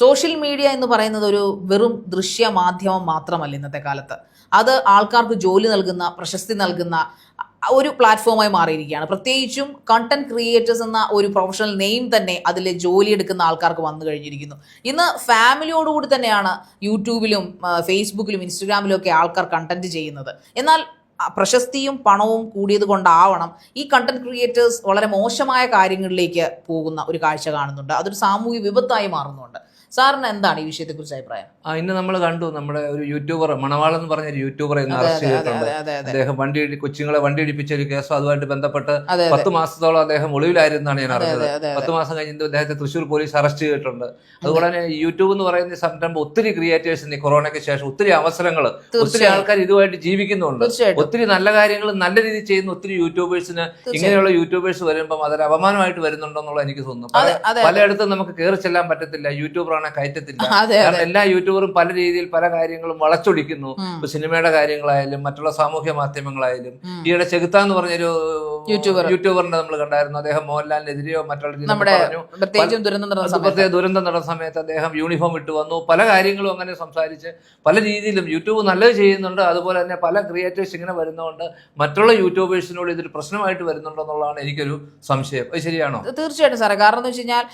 Social media എന്ന് പറയുന്നത് ഒരു വെറും ദൃശ്യ മാധ്യമം മാത്രമല്ല ഇന്നത്തെ കാലത്ത്. അത് ആൾക്കാർക്ക് ജോലി നൽകുന്ന പ്രശസ്തി നൽകുന്ന ഒരു പ്ലാറ്റ്ഫോമായി മാറിയിരിക്കുകയാണ്. പ്രത്യേകിച്ചും കണ്ടന്റ് ക്രിയേറ്റേഴ്സ് എന്ന ഒരു പ്രൊഫഷണൽ നെയിം തന്നെ അതിൽ ജോലി എടുക്കുന്ന ആൾക്കാർക്ക് വന്നു കഴിഞ്ഞിരിക്കുന്നു. ഇന്ന് ഫാമിലിയോടുകൂടി തന്നെയാണ് യൂട്യൂബിലും ഫേസ്ബുക്കിലും ഇൻസ്റ്റഗ്രാമിലും ഒക്കെ ആൾക്കാർ കണ്ടന്റ് ചെയ്യുന്നത്. എന്നാൽ പ്രശസ്തിയും പണവും കൂടിയത് കൊണ്ടാവണം ഈ കണ്ടന്റ് ക്രിയേറ്റേഴ്സ് വളരെ മോശമായ കാര്യങ്ങളിലേക്ക് പോകുന്ന ഒരു കാഴ്ച കാണുന്നുണ്ട്. അതൊരു സാമൂഹിക വിപത്തായി മാറുന്നുണ്ട്. സാറിന് എന്താണ് ഈ വിഷയത്തെക്കുറിച്ച് അഭിപ്രായം? ആ ഇന്ന് നമ്മൾ കണ്ടു നമ്മുടെ ഒരു യൂട്യൂബർ മണവാളൻ എന്ന് പറഞ്ഞ ഒരു യൂട്യൂബർ ഇന്ന് അറസ്റ്റ് ചെയ്തിട്ടുണ്ട്. അദ്ദേഹം വണ്ടി കൊച്ചുങ്ങളെ വണ്ടി ഇടിപ്പിച്ച ഒരു കേസും അതുമായിട്ട് ബന്ധപ്പെട്ട്. പത്ത് മാസത്തോളം അദ്ദേഹം ഒളിവിലായിരുന്നാണ് ഞാൻ അറിഞ്ഞത്. പത്ത് മാസം കഴിഞ്ഞ് അദ്ദേഹത്തെ തൃശ്ശൂർ പോലീസ് അറസ്റ്റ് ചെയ്തിട്ടുണ്ട്. അതുപോലെ തന്നെ യൂട്യൂബ് എന്ന് പറയുന്ന സംരംഭം ഒത്തിരി ക്രിയേറ്റേഴ്സിന് കൊറോണയ്ക്ക് ശേഷം ഒത്തിരി അവസരങ്ങൾ ഒത്തിരി ആൾക്കാർ ഇതുമായിട്ട് ജീവിക്കുന്നുണ്ട്. ഒത്തിരി നല്ല കാര്യങ്ങൾ നല്ല രീതിയിൽ ചെയ്യുന്ന ഒത്തിരി യൂട്യൂബേഴ്സിന് ഇങ്ങനെയുള്ള യൂട്യൂബേഴ്സ് വരുമ്പോൾ അതൊരു അപമാനമായിട്ട് വരുന്നുണ്ടോ എനിക്ക് തോന്നുന്നു. പലയിടത്തും നമുക്ക് കയറി ചെല്ലാൻ പറ്റത്തില്ല. യൂട്യൂബറാണ് കയറ്റത്തില്ല. കാരണം എല്ലാ യൂട്യൂബറും പല രീതിയിൽ പല കാര്യങ്ങളും വളച്ചൊടിക്കുന്നു. ഇപ്പൊ സിനിമയുടെ കാര്യങ്ങളായാലും മറ്റുള്ള സാമൂഹ്യ മാധ്യമങ്ങളായാലും. ഈയിടെ ചെകുത്ത എന്ന് പറഞ്ഞൊരു യൂട്യൂബർ. യൂട്യൂബറിനെ നമ്മൾ കണ്ടായിരുന്നു. അദ്ദേഹം മോഹൻലാലിനെതിരെയോ മറ്റുള്ള പറഞ്ഞു. പ്രത്യേക ദുരന്തം നടന്ന സമയത്ത് അദ്ദേഹം യൂണിഫോം ഇട്ട് വന്നു. പല കാര്യങ്ങളും അങ്ങനെ സംസാരിച്ച് പല രീതിയിലും യൂട്യൂബ് നല്ലത് ചെയ്യുന്നുണ്ട്. അതുപോലെ തന്നെ പല ക്രിയേറ്റേഴ്സ് ഇങ്ങനെ വരുന്നതുകൊണ്ട് മറ്റുള്ള യൂട്യൂബേഴ്സിനോട് ഇതൊരു പ്രശ്നമായിട്ട് വരുന്നുണ്ടോ എന്നുള്ളതാണ് എനിക്കൊരു സംശയം. അത് ശരിയാണോ? തീർച്ചയായിട്ടും സാറേ. കാരണം എന്ന് വെച്ച് കഴിഞ്ഞാൽ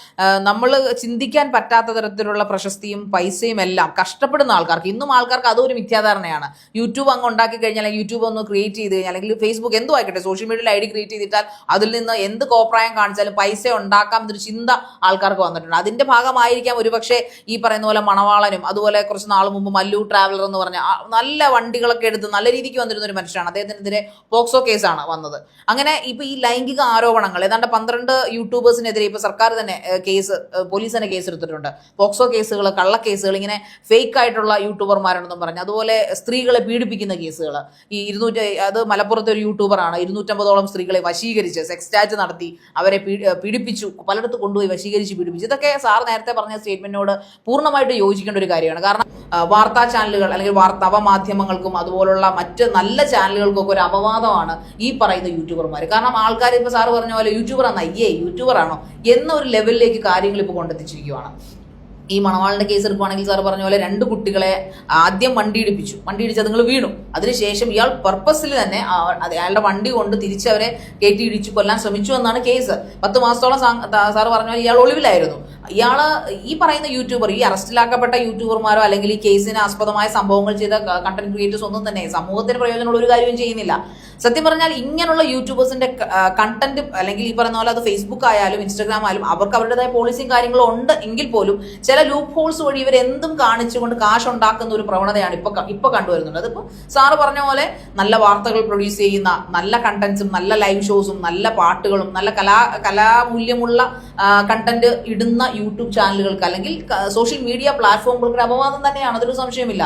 നമ്മൾ ചിന്തിക്കാൻ പറ്റാത്ത തരത്തിലുള്ള പ്രശസ്തിയും പൈസയും എല്ലാം കഷ്ടപ്പെടുന്ന ആൾക്കാർക്ക് ഇന്നും ആൾക്കാർക്ക് അതൊരു മിഥ്യാധാരണയാണ്. യൂട്യൂബ് അങ്ങ് ഉണ്ടാക്കി കഴിഞ്ഞാൽ യൂട്യൂബ് ഒന്ന് ക്രിയേറ്റ് ചെയ്ത് കഴിഞ്ഞാൽ അല്ലെങ്കിൽ ഫേസ്ബുക്ക് എന്തോ ആയിക്കോട്ടെ സോഷ്യൽ മീഡിയയിൽ ഐ ഡി ക്രിയേറ്റ് ചെയ്തിട്ടാൽ അതിൽ നിന്ന് എന്ത് കോപ്രായം കാണിച്ചാലും പൈസ ഉണ്ടാക്കാം എന്നൊരു ചിന്ത ആൾക്കാർക്ക് വന്നിട്ടുണ്ട്. അതിന്റെ ഭാഗമായിരിക്കാം ഒരുപക്ഷെ ഈ പറയുന്ന പോലെ മണവാളനും അതുപോലെ കുറച്ച് നാൾ മുമ്പ് മല്ലു ട്രാവലർ എന്ന് പറഞ്ഞ നല്ല വണ്ടികളൊക്കെ എടുത്ത് നല്ല രീതിക്ക് വന്നിരുന്ന ഒരു മനുഷ്യനാണ്. അദ്ദേഹത്തിനെതിരെ പോക്സോ കേസാണ് വന്നത്. അങ്ങനെ ഇപ്പൊ ഈ ലൈംഗിക ആരോപണങ്ങൾ ഏതാണ്ട് പന്ത്രണ്ട് യൂട്യൂബേഴ്സിനെതിരെ ഇപ്പൊ സർക്കാർ തന്നെ കേസ് പോലീസ് തന്നെ കേസ് എടുത്തിട്ടുണ്ട് പോക്സോ കേസുകൾ കള്ളക്കേസുകൾ ഇങ്ങനെ ഫേക്ക് ആയിട്ടുള്ള യൂട്യൂബർമാരാണെന്നും പറഞ്ഞു. അതുപോലെ സ്ത്രീകളെ പീഡിപ്പിക്കുന്ന കേസുകൾ ഈ ഇരുന്നൂറ്റി അത് മലപ്പുറത്തെ ഒരു യൂട്യൂബറാണ്. ഇരുന്നൂറ്റമ്പതോളം സ്ത്രീകളെ വശീകരിച്ച് സെക്സ് ചാറ്റ് നടത്തി അവരെ പീഡിപ്പിച്ചു പലയിടത്ത് കൊണ്ടുപോയി വശീകരിച്ച് പീഡിപ്പിച്ചു. ഇതൊക്കെ സാർ നേരത്തെ പറഞ്ഞ സ്റ്റേറ്റ്മെന്റിനോട് പൂർണമായിട്ട് യോജിക്കേണ്ട ഒരു കാര്യമാണ്. കാരണം വാർത്താ ചാനലുകൾ അല്ലെങ്കിൽ വാർത്താ മാധ്യമങ്ങൾക്കും അതുപോലുള്ള മറ്റ് നല്ല ചാനലുകൾക്കൊക്കെ ഒരു അപവാദമാണ് ഈ പറയുന്ന യൂട്യൂബർമാർ കാരണം ആൾക്കാർ ഇപ്പൊ സാറ് പറഞ്ഞ പോലെ യൂട്യൂബർ ആണോ അയ്യേ യൂട്യൂബർ ആണോ എന്നൊരു ലെവലിലേക്ക് കാര്യങ്ങൾ ഇപ്പോൾ കൊണ്ടെത്തിച്ചിരിക്കുകയാണ് ഈ മണവാളിന്റെ കേസ് എടുക്കുവാണെങ്കിൽ സാർ പറഞ്ഞ പോലെ രണ്ട് കുട്ടികളെ ആദ്യം വണ്ടി ഇടിപ്പിച്ചു. വണ്ടി ഇടിച്ച് അതുങ്ങൾ വീണു. അതിനുശേഷം ഇയാൾ പർപ്പസിൽ തന്നെ അയാളുടെ വണ്ടി കൊണ്ട് തിരിച്ച് അവരെ കയറ്റി ഇടിച്ചു കൊല്ലാൻ ശ്രമിച്ചു എന്നാണ് കേസ് പത്ത് മാസത്തോളം സാർ പറഞ്ഞ പോലെ ഇയാൾ ഒളിവിലായിരുന്നു. ഇയാൾ ഈ പറയുന്ന യൂട്യൂബർ ഈ അറസ്റ്റിലാക്കപ്പെട്ട യൂട്യൂബർമാരോ അല്ലെങ്കിൽ ഈ കേസിന് ആസ്പദമായ സംഭവങ്ങൾ ചെയ്ത കണ്ടന്റ് ക്രിയേറ്റേഴ്സ് ഒന്നും തന്നെ. സമൂഹത്തിന് പ്രയോജനമുള്ള ഒരു കാര്യവും ചെയ്യുന്നില്ല. സത്യം പറഞ്ഞാൽ ഇങ്ങനെയുള്ള യൂട്യൂബേഴ്സിന്റെ കണ്ടന്റ് അല്ലെങ്കിൽ ഈ പറയുന്ന പോലെ അത് ഫേസ്ബുക്ക് ആയാലും ഇൻസ്റ്റാഗ്രാം ആയാലും അവർക്ക് അവരുടേതായ പോളിസിയും കാര്യങ്ങളും ഉണ്ട് എങ്കിൽ പോലും ചില ലൂപ്പ് ഹോൾസ് വഴി ഇവർ എന്തും കാണിച്ചുകൊണ്ട് കാശ് ഉണ്ടാക്കുന്ന ഒരു പ്രവണതയാണ് ഇപ്പൊ ഇപ്പൊ കണ്ടുവരുന്നത്. അതിപ്പോ സാറ് പറഞ്ഞ പോലെ നല്ല വാർത്തകൾ പ്രൊഡ്യൂസ് ചെയ്യുന്ന നല്ല കണ്ടന്റ്സും നല്ല ലൈവ് ഷോസും നല്ല പാട്ടുകളും നല്ല കലാ കലാമൂല്യമുള്ള കണ്ടന്റ് ഇടുന്ന യൂട്യൂബ് ചാനലുകൾക്ക് അല്ലെങ്കിൽ സോഷ്യൽ മീഡിയ പ്ലാറ്റ്ഫോമുകൾക്ക് അപവാദം തന്നെയാണ്. അതൊരു സംശയമില്ല.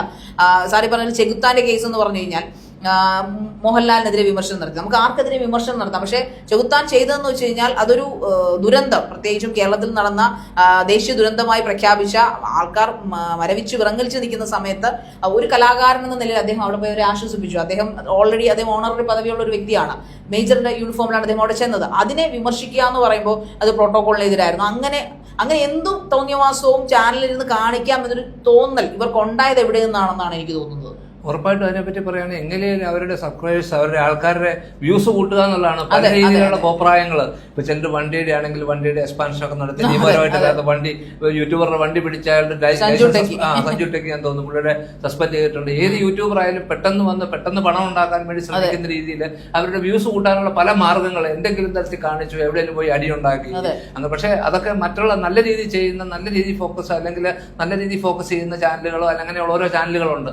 സാറി പറഞ്ഞ ചെകുത്താന്റെ കേസ് എന്ന് പറഞ്ഞു കഴിഞ്ഞാൽ മോഹൻലാലിനെതിരെ വിമർശനം നടത്തി. നമുക്ക് ആർക്കെതിരെ വിമർശനം നടത്താം. പക്ഷേ ചെകുത്താൻ ചെയ്തതെന്ന് വെച്ച് കഴിഞ്ഞാൽ അതൊരു ദുരന്തം. പ്രത്യേകിച്ചും കേരളത്തിൽ നടന്ന ദേശീയ ദുരന്തമായി പ്രഖ്യാപിച്ച ആൾക്കാർ മരവിച്ച് വിറങ്ങലിച്ച് നിൽക്കുന്ന സമയത്ത് ഒരു കലാകാരൻ എന്ന നിലയിൽ അദ്ദേഹം അവിടെ പോയി അവരെ ആശ്വസിപ്പിച്ചു. അദ്ദേഹം ഓൾറെഡി അദ്ദേഹം ഓണററി പദവിയുള്ള ഒരു വ്യക്തിയാണ്. മേജറിന്റെ യൂണിഫോമിലാണ് അദ്ദേഹം അവിടെ ചെന്നത്. അതിനെ വിമർശിക്കുക എന്ന് പറയുമ്പോൾ അത് പ്രോട്ടോകോളിനെതിരായിരുന്നു. അങ്ങനെ അങ്ങനെ എന്തും തോന്നിയവാസവും ചാനലിൽ നിന്ന് കാണിക്കാം എന്നൊരു തോന്നൽ ഇവർക്ക് ഉണ്ടായത് എവിടെ നിന്നാണെന്നാണ് എനിക്ക് തോന്നുന്നത്. ഉറപ്പായിട്ടും അതിനെപ്പറ്റി പറയുകയാണെങ്കിൽ എങ്ങനെയും അവരുടെ സബ്സ്ക്രൈബേഴ്സ് അവരുടെ ആൾക്കാരുടെ വ്യൂസ് കൂട്ടുക എന്നുള്ളതാണ്. പല രീതിയിലുള്ള അഭിപ്രായങ്ങൾ ഇപ്പൊ ചിലർ വണ്ടിയുടെ ആണെങ്കിൽ വണ്ടിയുടെ എക്സ്പാൻഷൻ ഒക്കെ നടത്തി നിയമപരമായിട്ട് വണ്ടി യൂട്യൂബറുടെ വണ്ടി പിടിച്ചയാളുടെ സഞ്ജു ടെക്കി. ഞാൻ തോന്നുന്നു. പുള്ളിയുടെ സസ്പെൻഡ് ചെയ്തിട്ടുണ്ട്. ഏത് യൂട്യൂബർ ആയാലും പെട്ടെന്ന് വന്ന് പെട്ടെന്ന് പണം ഉണ്ടാക്കാൻ വേണ്ടി ശ്രമിക്കുന്ന രീതിയിൽ അവരുടെ വ്യൂസ് കൂട്ടാനുള്ള പല മാർഗങ്ങൾ എന്തെങ്കിലും തരത്തിൽ കാണിച്ചു എവിടെയെങ്കിലും പോയി അടി ഉണ്ടാക്കി. അങ്ങനെ പക്ഷേ അതൊക്കെ മറ്റുള്ള നല്ല രീതിയിൽ ചെയ്യുന്ന നല്ല രീതിയിൽ ഫോക്കസ് അല്ലെങ്കിൽ നല്ല രീതിയിൽ ഫോക്കസ് ചെയ്യുന്ന ചാനലുകളോ അല്ലെങ്കിൽ ഓരോ ചാനലുകളുണ്ട്.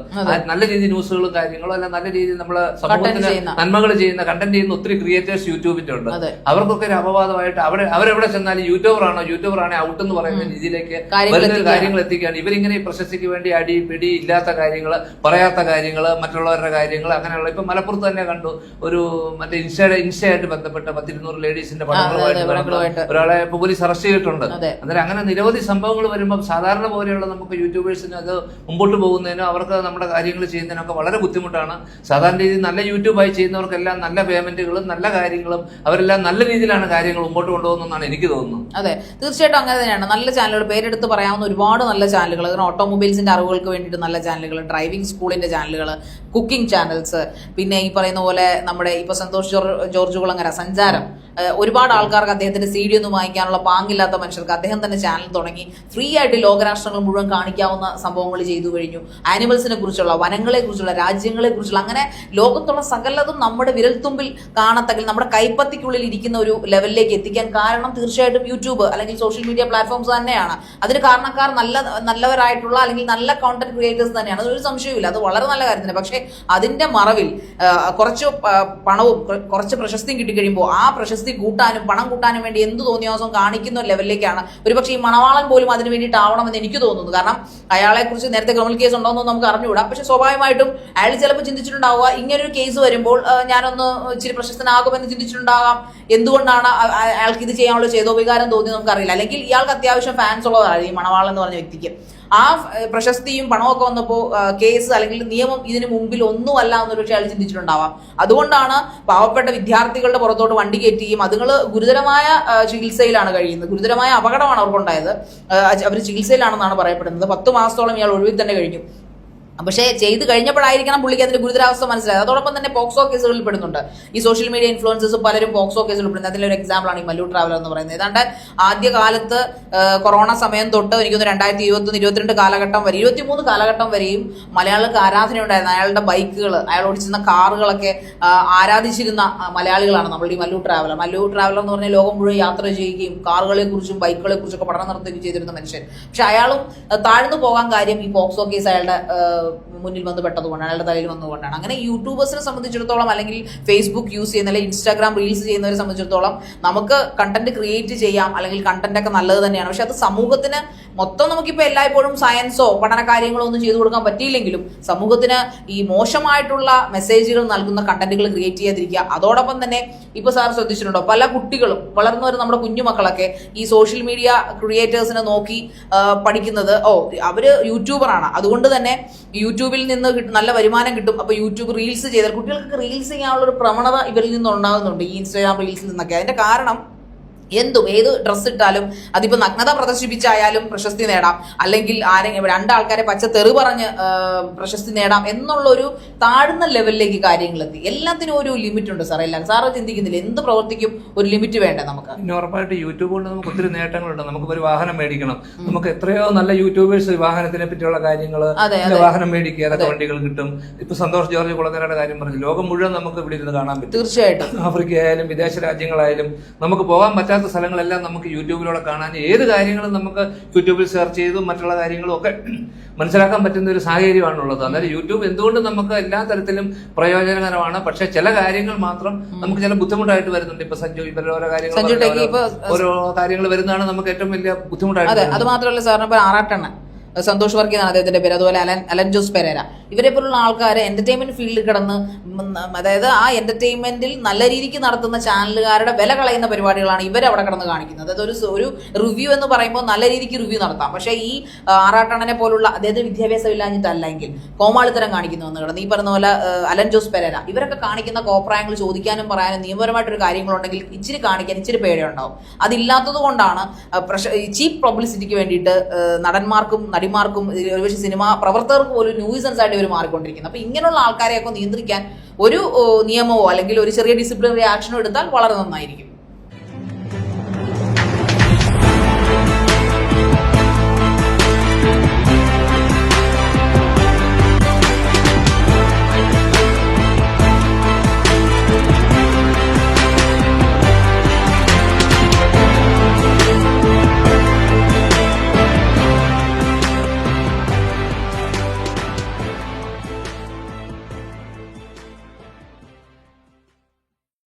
നല്ല രീതിയിൽ ന്യൂസുകളും കാര്യങ്ങളും അല്ല നല്ല രീതിയിൽ നമ്മൾ സമൂഹത്തിന് നന്മകൾ ചെയ്യുന്ന കണ്ടന്റ് ചെയ്യുന്ന ഒത്തിരി ക്രിയേറ്റേഴ്സ് യൂട്യൂബിന്റെ ഉണ്ട് അവർക്കൊക്കെ ഒരു അപവാദമായിട്ട് അവിടെ അവരെവിടെ ചെന്നാലും യൂട്യൂബർ ആണോ യൂട്യൂബർ ആണോ ഔട്ട് എന്ന് പറയുന്ന രീതിയിലേക്ക് വരുന്ന. കാര്യങ്ങൾ എത്തിക്കുകയാണ്. ഇവരിങ്ങനെ ഈ പ്രശസ്തിക്ക് വേണ്ടി അടി പിടി ഇല്ലാത്ത കാര്യങ്ങൾ പറയാത്ത കാര്യങ്ങൾ മറ്റുള്ളവരുടെ കാര്യങ്ങൾ അങ്ങനെയുള്ള ഇപ്പൊ മലപ്പുറത്ത് തന്നെ കണ്ടു ഒരു മറ്റേ ഇൻസ്റ്റയുടെ ഇൻസ്റ്റയായിട്ട് ബന്ധപ്പെട്ട പത്തിരുന്നൂറ് ലേഡീസിന്റെ പടങ്ങളുമായിട്ട് ഒരാളെ പോലീസ് അറസ്റ്റ് ചെയ്തിട്ടുണ്ട്. അന്നേരം അങ്ങനെ നിരവധി സംഭവങ്ങൾ വരുമ്പോൾ സാധാരണ പോലെയുള്ള നമുക്ക് യൂട്യൂബേഴ്സിന് അത് മുമ്പോട്ട് പോകുന്നതിനോ അവർക്ക് നമ്മുടെ കാര്യങ്ങൾ ചെയ്യുന്നതിനോ ചെയ്യുന്നതിനൊക്കെ വളരെ ബുദ്ധിമുട്ടാണ്. സാധാരണ രീതിയിൽ നല്ല യൂട്യൂബായി ചെയ്യുന്നവർക്കെല്ലാം നല്ല പേയ്മെന്റുകളും നല്ല കാര്യങ്ങളും അവരെല്ലാം നല്ല രീതിയിലാണ് കാര്യങ്ങൾ മുമ്പോട്ട് കൊണ്ടുപോകുന്നതെന്നാണ് എനിക്ക് തോന്നുന്നത്. അതെ തീർച്ചയായിട്ടും അങ്ങനെ തന്നെയാണ്. നല്ല ചാനലുകൾ പേരെടുത്ത് പറയാവുന്ന ഒരുപാട് നല്ല ചാനലുകൾ. കാരണം ഓട്ടോമൊബൈൽസിന്റെ അറിവുകൾക്ക് വേണ്ടിയിട്ട് നല്ല ചാനലുകൾ ഡ്രൈവിംഗ് സ്കൂളിന്റെ ചാനലുകൾ കുക്കിംഗ് ചാനൽസ് പിന്നെ ഈ പറയുന്ന പോലെ നമ്മുടെ ഇപ്പൊ സന്തോഷ് ജോർ- ജോർജ് കുളങ്ങര സഞ്ചാരം. ഒരുപാട് ആൾക്കാർക്ക് അദ്ദേഹത്തിന്റെ സി ഡി ഒന്നും വാങ്ങിക്കാനുള്ള പാങ്ങില്ലാത്ത മനുഷ്യർക്ക് അദ്ദേഹം തന്നെ ചാനൽ തുടങ്ങി. ഫ്രീ ആയിട്ട് ലോകരാഷ്ട്രങ്ങൾ മുഴുവൻ കാണിക്കാവുന്ന സംഭവങ്ങൾ ചെയ്തു കഴിഞ്ഞു. ആനിമൽസിനെ കുറിച്ചുള്ള വനങ്ങളെ കുറിച്ചുള്ള രാജ്യങ്ങളെ കുറിച്ചുള്ള അങ്ങനെ ലോകത്തുള്ള സകലതും നമ്മുടെ വിരൽത്തുമ്പിൽ കാണത്തക്കിൽ നമ്മുടെ കൈപ്പത്തിക്കുള്ളിൽ ഇരിക്കുന്ന ഒരു ലെവലിലേക്ക് എത്തിക്കാൻ കാരണം തീർച്ചയായിട്ടും യൂട്യൂബ് അല്ലെങ്കിൽ സോഷ്യൽ മീഡിയ പ്ലാറ്റ്ഫോംസ് തന്നെയാണ്. അതിന് കാരണക്കാർ നല്ല നല്ലവരായിട്ടുള്ള അല്ലെങ്കിൽ നല്ല കോണ്ടന്റ് ക്രിയേറ്റേഴ്സ് തന്നെയാണ്. അതൊരു സംശയമില്ല അത് വളരെ നല്ല കാര്യം തന്നെ. പക്ഷേ അതിന്റെ മറവിൽ കുറച്ച് പണവും കുറച്ച് പ്രശസ്തിയും കിട്ടിക്കഴിയുമ്പോൾ ആ പ്രശസ്തി കൂട്ടാനും പണം കൂട്ടാനും വേണ്ടി എന്ത് തോന്നിയാസം കാണിക്കുന്ന ലെവലിലേക്കാണ്. ഒരുപക്ഷെ ഈ മണവാളൻ പോലും അതിന് വേണ്ടിയിട്ടാവണമെന്ന് എനിക്ക് തോന്നുന്നു. കാരണം അയാളെ കുറിച്ച് നേരത്തെ ക്രിമിനൽ കേസ് ഉണ്ടോ എന്ന് നമുക്ക് അറിഞ്ഞുകൂടാ. പക്ഷെ സ്വാഭാവികമായിട്ടും അയാൾ ചിലപ്പോൾ ചിന്തിച്ചിട്ടുണ്ടാവുക. ഇങ്ങനൊരു കേസ് വരുമ്പോൾ ഞാനൊന്ന് ഇച്ചിരി പ്രശസ്തനാകുമെന്ന് ചിന്തിച്ചിട്ടുണ്ടാകാം. എന്തുകൊണ്ടാണ് അയാൾക്ക് ഇത് ചെയ്യാനുള്ള ചേതോവികാരം തോന്നി നമുക്കറിയില്ല. അല്ലെങ്കിൽ ഇയാൾക്ക് അത്യാവശ്യം ഫാൻസ് ഉള്ളതാണ് ഈ മണവാളൻ എന്ന് പറഞ്ഞ വ്യക്തിക്ക്. ആ പ്രശസ്തിയും പണമൊക്കെ വന്നപ്പോൾ കേസ് അല്ലെങ്കിൽ നിയമം ഇതിന് മുമ്പിൽ ഒന്നുമല്ല എന്നൊരു പക്ഷേ അയാൾ ചിന്തിച്ചിട്ടുണ്ടാവാം. അതുകൊണ്ടാണ് പാവപ്പെട്ട വിദ്യാർത്ഥികളുടെ പുറത്തോട്ട് വണ്ടി കയറ്റുകയും അതുങ്ങൾ ഗുരുതരമായ ചികിത്സയിലാണ് കഴിയുന്നത്. ഗുരുതരമായ അപകടമാണ് അവർക്കുണ്ടായത്. അവർ ചികിത്സയിലാണെന്നാണ് പറയപ്പെടുന്നത്. പത്ത് മാസത്തോളം ഇയാൾ ഒഴിവിൽ തന്നെ കഴിഞ്ഞു. പക്ഷേ ചെയ്ത് കഴിഞ്ഞപ്പോഴായിരിക്കണം പുള്ളിക്ക് അതിന്റെ ഗുരുതരാവസ്ഥ മനസ്സിലായത്. അതോടൊപ്പം തന്നെ പോക്സോ കേസുകളിൽ പെടുന്നുണ്ട്. ഈ സോഷ്യൽ മീഡിയ ഇൻഫ്ലുവൻസേഴ്സ് പലരും പോക്സോ കേസുകളിൽ പെടുന്നത് അതിലൊരു എക്സാമ്പിൾ ആണ് ഈ മല്ലു ട്രാവലർ എന്ന് പറയുന്നത്. ഏതാണ്ട് ആദ്യ കാലത്ത് കൊറോണ സമയം തൊട്ട് എനിക്കൊന്ന് രണ്ടായിരത്തി ഇരുപത്തൊന്ന് ഇരുപത്തിരണ്ട് കാലഘട്ടം വരെ ഇരുപത്തിമൂന്ന് കാലഘട്ടം വരെയും മലയാളികൾക്ക് ആരാധന ഉണ്ടായിരുന്നു അയാളുടെ ബൈക്കുകൾ അയാൾ ഓടിച്ചിരുന്ന കാറുകളൊക്കെ ആരാധിച്ചിരുന്ന മലയാളികളാണ് നമ്മൾ ഈ മല്ലു ട്രാവലർ മല്ലു ട്രാവലർ എന്ന് പറഞ്ഞാൽ ലോകം മുഴുവൻ യാത്ര ചെയ്യുകയും കാറുകളെ കുറിച്ചും ബൈക്കുകളെ കുറിച്ചൊക്കെ പഠനം നടത്തുകയും ചെയ്തിരുന്ന മനുഷ്യൻ. പക്ഷെ അയാളും താഴ്ന്നു പോകാൻ കാര്യം ഈ പോക്സോ കേസ് അയാളുടെ മുന്നിൽ വന്ന് പെട്ടതുകൊണ്ടാണ് അയാളുടെ തലയിൽ വന്നതുകൊണ്ടാണ് അങ്ങനെ യൂട്യൂബേഴ്സിനെ സംബന്ധിച്ചിടത്തോളം അല്ലെങ്കിൽ ഫേസ്ബുക്ക് യൂസ് ചെയ്യുന്ന അല്ലെങ്കിൽ ഇൻസ്റ്റാഗ്രാം റീൽസ് ചെയ്യുന്നവരെ സംബന്ധിച്ചിടത്തോളം നമുക്ക് കണ്ടന്റ് ക്രിയേറ്റ് ചെയ്യാം അല്ലെങ്കിൽ കണ്ടന്റ് ഒക്കെ നല്ലത് തന്നെയാണ്. പക്ഷെ അത് സമൂഹത്തിന് മൊത്തം നമുക്കിപ്പോൾ എല്ലായ്പ്പോഴും സയൻസോ പഠന കാര്യങ്ങളോ ഒന്നും ചെയ്തു കൊടുക്കാൻ പറ്റിയില്ലെങ്കിലും സമൂഹത്തിന് ഈ മോശമായിട്ടുള്ള മെസ്സേജുകൾ നൽകുന്ന കണ്ടന്റുകൾ ക്രിയേറ്റ് ചെയ്യാതിരിക്കുക. അതോടൊപ്പം തന്നെ ഇപ്പൊ സാർ ശ്രദ്ധിച്ചിട്ടുണ്ടോ? പല കുട്ടികളും വളർന്നു വരുന്ന നമ്മുടെ കുഞ്ഞുമക്കളൊക്കെ ഈ സോഷ്യൽ മീഡിയ ക്രിയേറ്റേഴ്സിനെ നോക്കി പഠിക്കുന്നത്. ഓ അവർ യൂട്യൂബറാണ് അതുകൊണ്ട് തന്നെ യൂട്യൂബിൽ നിന്ന് കിട്ടും നല്ല വരുമാനം കിട്ടും. അപ്പൊ യൂട്യൂബ് റീൽസ് ചെയ്താൽ കുട്ടികൾക്ക് റീൽസ് ചെയ്യാനുള്ള ഒരു പ്രവണത ഇവരിൽ നിന്ന് ഉണ്ടാകുന്നുണ്ട് ഈ ഇൻസ്റ്റാഗ്രാം റീൽസിൽ നിന്നൊക്കെ. അതിന്റെ കാരണം എന്തും ഏത് ഡ്രസ്സ് ഇട്ടാലും അതിപ്പോ നഗ്നത പ്രദർശിപ്പിച്ചായാലും പ്രശസ്തി നേടാം. അല്ലെങ്കിൽ ആരെങ്കിലും രണ്ടാൾക്കാരെ പച്ച തെറി പറഞ്ഞ് പ്രശസ്തി നേടാം എന്നുള്ള ഒരു താഴ്ന്ന ലെവലിലേക്ക് കാര്യങ്ങൾ എത്തി എല്ലാത്തിനും ഒരു ലിമിറ്റ് ഉണ്ട് സാർ എല്ലാം സാറ് ചിന്തിക്കുന്നില്ല. എന്ത് പ്രവർത്തിക്കും ഒരു ലിമിറ്റ് വേണ്ട നമുക്ക്? നോർമലായിട്ട് യൂട്യൂബ് കൊണ്ട് നമുക്ക് ഒത്തിരി നേട്ടങ്ങളുണ്ട്. നമുക്ക് ഒരു വാഹനം മേടിക്കണം. നമുക്ക് എത്രയോ നല്ല യൂട്യൂബേഴ്സ് വാഹനത്തിനെ പറ്റിയുള്ള കാര്യങ്ങൾ വാഹനം മേടിക്കുക ഏതൊക്കെ വണ്ടികൾ കിട്ടും. ഇപ്പൊ സന്തോഷ് ജോർജ് കുളങ്ങരയുടെ കാര്യം പറഞ്ഞു ലോകം മുഴുവൻ നമുക്ക് ഇവിടെ ഇരുന്ന് കാണാൻ പറ്റും. തീർച്ചയായിട്ടും. ആഫ്രിക്ക ആയാലും വിദേശ രാജ്യങ്ങളായാലും നമുക്ക് പോകാൻ പറ്റാത്ത സ്ഥലങ്ങളെല്ലാം നമുക്ക് യൂട്യൂബിലൂടെ കാണാൻ ഏത് കാര്യങ്ങളും നമുക്ക് യൂട്യൂബിൽ സെർച്ച് ചെയ്തും മറ്റുള്ള കാര്യങ്ങളും ഒക്കെ മനസ്സിലാക്കാൻ പറ്റുന്ന ഒരു സാഹചര്യമാണുള്ളത്. അതായത് യൂട്യൂബ് എന്തുകൊണ്ട് നമുക്ക് എല്ലാ തരത്തിലും പ്രയോജനകരമാണ് പക്ഷെ ചില കാര്യങ്ങൾ മാത്രം നമുക്ക് ചില ബുദ്ധിമുട്ടായിട്ട് വരുന്നുണ്ട്. ഇപ്പൊ സഞ്ജു ഇവരുടെ ഓരോ കാര്യങ്ങൾ ഓരോ- കാര്യങ്ങൾ വരുന്നതാണ് നമുക്ക് ഏറ്റവും വലിയ ബുദ്ധിമുട്ടായിട്ട് അതെ മാത്രമല്ല സാറിന് ഇപ്പൊ ആറാട്ടെണ്ണ സന്തോഷ് വർക്കി അദ്ദേഹത്തിന്റെ പേര്. അതുപോലെ അലൻ അലൻ ജോസ് പെരേര. ഇവരെ പോലുള്ള ആൾക്കാർ എന്റർടൈൻമെന്റ് ഫീൽഡിൽ കിടന്ന് അതായത് ആ എന്റർടൈൻമെന്റിൽ നല്ല രീതിക്ക് നടത്തുന്ന ചാനലുകാരുടെ വില കളയുന്ന പരിപാടികളാണ് ഇവർ അവിടെ കിടന്ന് കാണിക്കുന്നത്. അതായത് ഒരു ഒരു റിവ്യൂ എന്ന് പറയുമ്പോൾ നല്ല രീതിക്ക് റിവ്യൂ നടത്താം. പക്ഷേ ഈ ആറാട്ടണനെ പോലുള്ള അതായത് വിദ്യാഭ്യാസം ഇല്ലാഞ്ഞിട്ടല്ല എങ്കിൽ കോമാളിത്തരം കാണിക്കുന്നു എന്ന് കിടന്ന്. ഈ പറഞ്ഞ പോലെ അലൻ ജോസ് പെരേര. ഇവരൊക്കെ കാണിക്കുന്ന കോപ്രായങ്ങൾ ചോദിക്കാനും പറയാനും നിയമപരമായിട്ടൊരു കാര്യങ്ങളുണ്ടെങ്കിൽ ഇച്ചിരി കാണിക്കാൻ ഇച്ചിരി പേടിയുണ്ടാവും. അതില്ലാത്തത് കൊണ്ടാണ് ചീപ്പ് പബ്ലിസിറ്റിക്ക് വേണ്ടിയിട്ട് നടന്മാർക്കും നടിമാർക്കും ഒരുപക്ഷെ സിനിമ പ്രവർത്തകർക്ക് പോലും ന്യൂസൻസ് ആയിട്ട് ഇവർ മാറിക്കൊണ്ടിരിക്കുന്നത് അപ്പൊ ഇങ്ങനെയുള്ള ആൾക്കാരെയൊക്കെ നിയന്ത്രിക്കാൻ ഒരു നിയമമോ അല്ലെങ്കിൽ ഒരു ചെറിയ ഡിസിപ്ലിനറി ആക്ഷനോ എടുത്താൽ വളരെ നന്നായിരിക്കും.